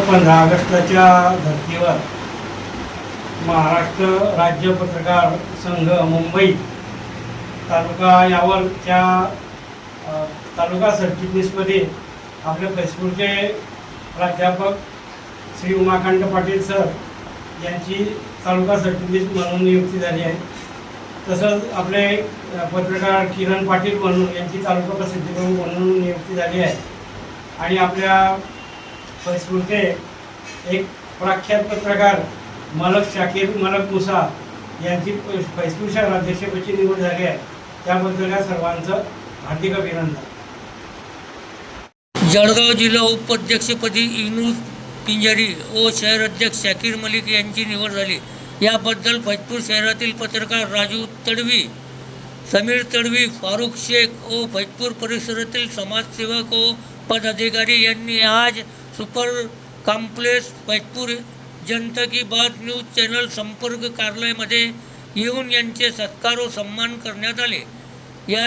पंधरा ऑगस्टच्या धर्तीवर महाराष्ट्र राज्य पत्रकार संघ मुंबई तालुका यावरच्या तालुका सरचिटणीसमध्ये आपले फेसबुकचे प्राध्यापक श्री उमाकांत पाटील सर यांची तालुका सरचिटणीस म्हणून नियुक्ती झाली आहे. तसंच आपले पत्रकार किरण पाटील म्हणून यांची तालुका प्रसिद्धी म्हणून नियुक्ती झाली आहे. आणि आपल्या फेसबुकचे एक प्रख्यात पत्रकार मलक शाकीर मलक मुसा यांची फेसबुक शहर अध्यक्षपदी निवड झाली आहे. त्याबद्दल या सर्वांचं हार्दिक अभिनंदन. जळगाव जिल्हा उपाध्यक्षपदी इनू पिंजरी व शहर अध्यक्ष शाकीर मलिक यांची निवड झाली. याबद्दल फैजपूर शहरातील पत्रकार राजू तडवी समीर तडवी फारुख शेख व फैजपूर परिसरातील समाजसेवक व पदाधिकारी यांनी आज सुपर कॉम्प्लेक्स फैजपूर जनता की बात न्यूज चॅनल संपर्क कार्यालयामध्ये येऊन यांचे सत्कार व सन्मान करण्यात आले. या